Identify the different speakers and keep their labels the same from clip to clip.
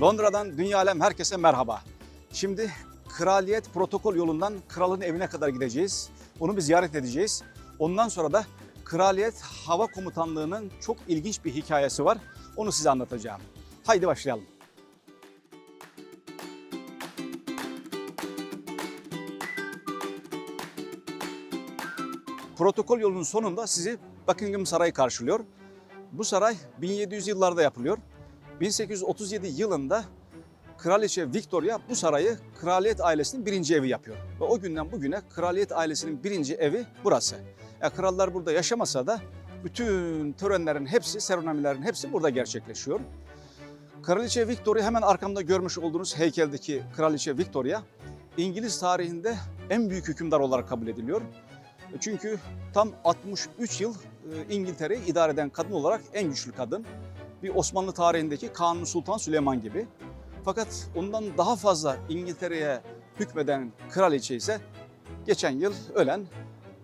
Speaker 1: Londra'dan dünya alem herkese merhaba. Şimdi kraliyet protokol yolundan kralın evine kadar gideceğiz. Onu bir ziyaret edeceğiz. Ondan sonra da kraliyet hava komutanlığının çok ilginç bir hikayesi var. Onu size anlatacağım. Haydi başlayalım. Protokol yolunun sonunda sizi Buckingham Sarayı karşılıyor. Bu saray 1700 yıllarda yapılıyor. 1837 yılında Kraliçe Victoria bu sarayı kraliyet ailesinin birinci evi yapıyor. Ve o günden bugüne kraliyet ailesinin birinci evi burası. Ya krallar burada yaşamasa da bütün törenlerin hepsi, seremonilerin hepsi burada gerçekleşiyor. Kraliçe Victoria hemen arkamda görmüş olduğunuz heykeldeki Kraliçe Victoria İngiliz tarihinde en büyük hükümdar olarak kabul ediliyor. Çünkü tam 63 yıl e, İngiltere'yi idare eden kadın olarak en güçlü kadın. Bir Osmanlı tarihindeki Kanuni Sultan Süleyman gibi. Fakat ondan daha fazla İngiltere'ye hükmeden kraliçe ise geçen yıl ölen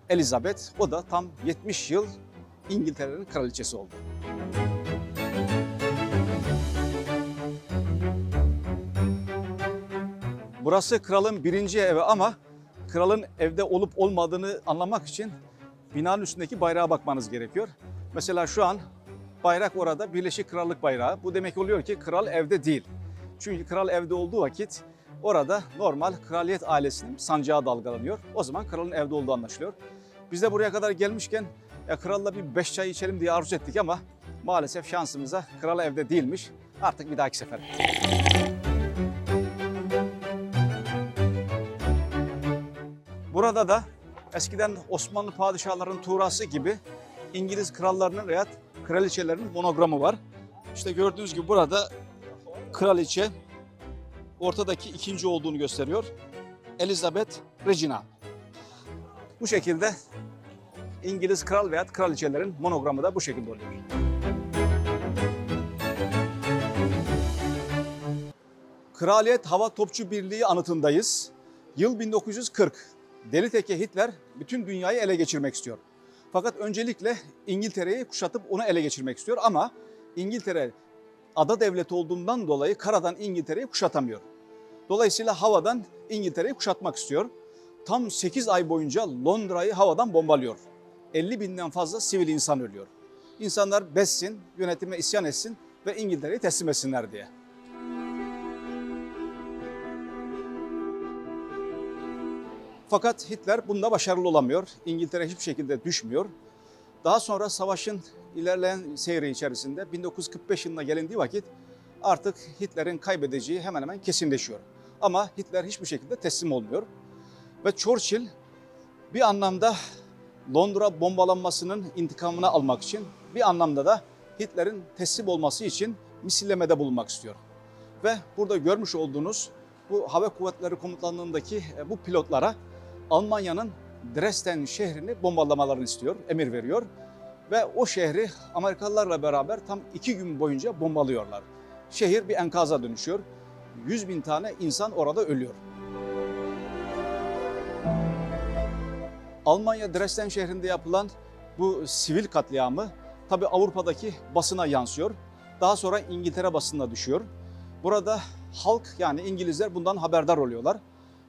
Speaker 1: Elizabeth. O da tam 70 yıl İngiltere'nin kraliçesi oldu. Burası kralın birinci evi ama kralın evde olup olmadığını anlamak için binanın üstündeki bayrağa bakmanız gerekiyor. Mesela şu an bayrak orada Birleşik Krallık bayrağı. Bu demek oluyor ki kral evde değil. Çünkü kral evde olduğu vakit orada normal kraliyet ailesinin sancağı dalgalanıyor. O zaman kralın evde olduğu anlaşılıyor. Biz de buraya kadar gelmişken ya kralla bir beş çay içelim diye arzu ettik ama maalesef şansımıza kral evde değilmiş. Artık bir dahaki sefer. Burada da eskiden Osmanlı padişahlarının tuğrası gibi İngiliz krallarının veya kraliçelerinin monogramı var. İşte gördüğünüz gibi burada kraliçe ortadaki ikinci olduğunu gösteriyor. Elizabeth Regina. Bu şekilde İngiliz kral veya kraliçelerin monogramı da bu şekilde oluyor. Kraliyet Hava Topçu Birliği anıtındayız. Yıl 1940. Deli Teke Hitler bütün dünyayı ele geçirmek istiyor. Fakat öncelikle İngiltere'yi kuşatıp onu ele geçirmek istiyor ama İngiltere ada devleti olduğundan dolayı karadan İngiltere'yi kuşatamıyor. Dolayısıyla havadan İngiltere'yi kuşatmak istiyor. Tam 8 ay boyunca Londra'yı havadan bombalıyor. 50 binden fazla sivil insan ölüyor. İnsanlar bessin, yönetime isyan etsin ve İngiltere'yi teslim etsinler diye. Fakat Hitler bunda başarılı olamıyor. İngiltere hiçbir şekilde düşmüyor. Daha sonra savaşın ilerleyen seyri içerisinde 1945 yılına gelindiği vakit artık Hitler'in kaybedeceği hemen hemen kesinleşiyor. Ama Hitler hiçbir şekilde teslim olmuyor. Ve Churchill bir anlamda Londra bombalanmasının intikamını almak için bir anlamda da Hitler'in teslim olması için misillemede bulunmak istiyor. Ve burada görmüş olduğunuz bu Hava Kuvvetleri Komutanlığı'ndaki e, bu pilotlara Almanya'nın Dresden şehrini bombalamalarını istiyor, emir veriyor. Ve o şehri Amerikalılarla beraber tam iki gün boyunca bombalıyorlar. Şehir bir enkaza dönüşüyor. 100 bin tane insan orada ölüyor. Almanya Dresden şehrinde yapılan bu sivil katliamı tabi Avrupa'daki basına yansıyor. Daha sonra İngiltere basınına düşüyor. Burada halk yani İngilizler bundan haberdar oluyorlar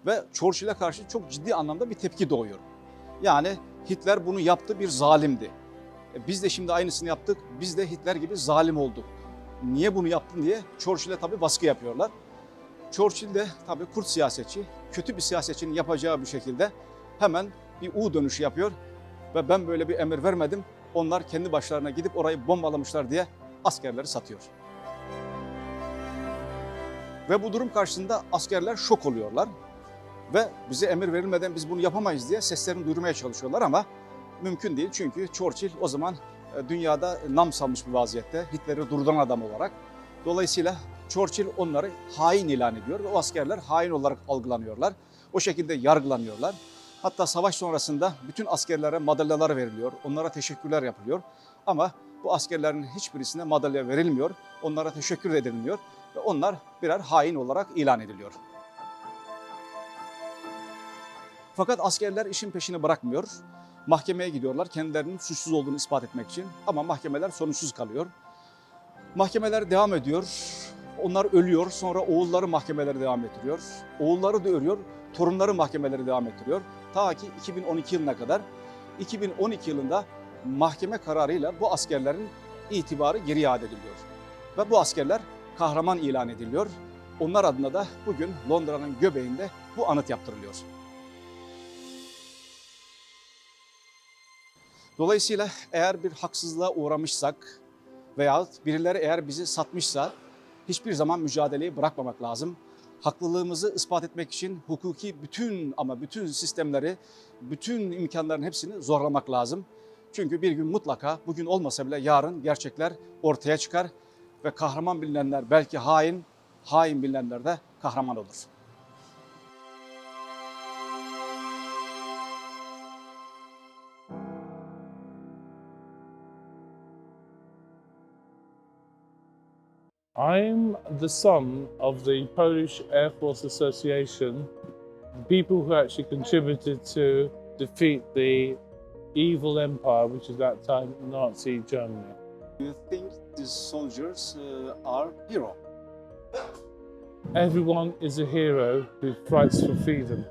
Speaker 1: ve Churchill'e karşı çok ciddi anlamda bir tepki doğuyor. Yani Hitler bunu yaptı bir zalimdi. E, Biz de şimdi aynısını yaptık. Biz de Hitler gibi zalim olduk. Niye bunu yaptın diye Churchill'e tabii baskı yapıyorlar. Churchill de tabii kurt siyasetçi, kötü bir siyasetçinin yapacağı bir şekilde hemen bir U dönüşü yapıyor. Ve ben böyle bir emir vermedim. Onlar kendi başlarına gidip orayı bombalamışlar diye askerleri satıyor. Ve bu durum karşısında askerler şok oluyorlar. Ve bize emir verilmeden biz bunu yapamayız diye seslerini duyurmaya çalışıyorlar ama mümkün değil. Çünkü Churchill o zaman e, dünyada nam salmış bir vaziyette. Hitler'i durduran adam olarak. Dolayısıyla Churchill onları hain ilan ediyor ve o askerler hain olarak algılanıyorlar. O şekilde yargılanıyorlar. Hatta savaş sonrasında bütün askerlere madalyalar veriliyor. Onlara teşekkürler yapılıyor. Ama bu askerlerin hiçbirisine madalya verilmiyor. Onlara teşekkür edilmiyor ve onlar birer hain olarak ilan ediliyor. Fakat askerler işin peşini bırakmıyor. Mahkemeye gidiyorlar kendilerinin suçsuz olduğunu ispat etmek için ama mahkemeler sonuçsuz kalıyor. Mahkemeler devam ediyor. onlar ölüyor. Sonra oğulları mahkemeleri devam ettiriyor. Oğulları da ölüyor. Torunları mahkemeleri devam ettiriyor. Ta ki 2012 yılına kadar. 2012 yılında mahkeme kararıyla bu askerlerin itibarı geri iade ediliyor. Ve bu askerler kahraman ilan ediliyor. Onlar adına da bugün Londra'nın göbeğinde bu anıt yaptırılıyor. Dolayısıyla eğer bir haksızlığa uğramışsak veyahut birileri eğer bizi satmışsa hiçbir zaman mücadeleyi bırakmamak lazım. Haklılığımızı ispat etmek için hukuki bütün ama bütün sistemleri, bütün imkanların hepsini zorlamak lazım. Çünkü bir gün mutlaka bugün olmasa bile yarın gerçekler ortaya çıkar ve kahraman bilinenler belki hain, hain bilinenler de kahraman olur.
Speaker 2: I'm the son of the Polish Air Force Association, the people who actually contributed to defeat the evil empire, which is at that time Nazi Germany.
Speaker 1: Do you think these soldiers uh, are heroes?
Speaker 2: Everyone is a hero who fights for freedom.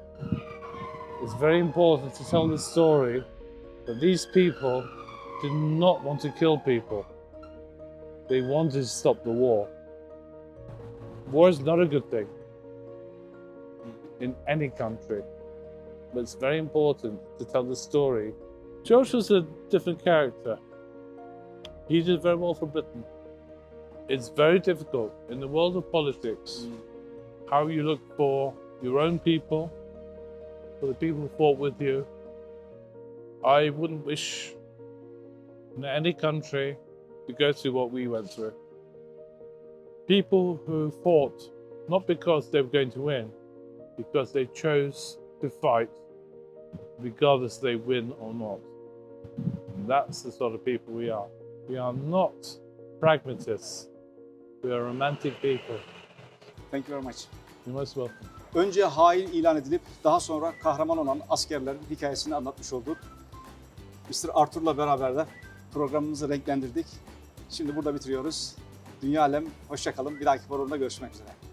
Speaker 2: It's very important to tell the story that these people did not want to kill people. They wanted to stop the war. War is not a good thing in any country, but it's very important to tell the story. George was a different character. He did very well for Britain. It's very difficult in the world of politics how you look for your own people, for the people who fought with you. I wouldn't wish in any country to go through what we went through. People who fought not because they were going to win, because they chose to fight, regardless they win or not. And that's the sort of people we are. We are not pragmatists. We are romantic people.
Speaker 1: Thank you very much.
Speaker 2: You're most welcome.
Speaker 1: Önce hain ilan edilip daha sonra kahraman olan askerlerin hikayesini anlatmış olduk. Mr. Arthur'la beraber de programımızı renklendirdik. Şimdi burada bitiriyoruz. Dünya alem, hoşça kalın. Bir dahaki programda görüşmek üzere.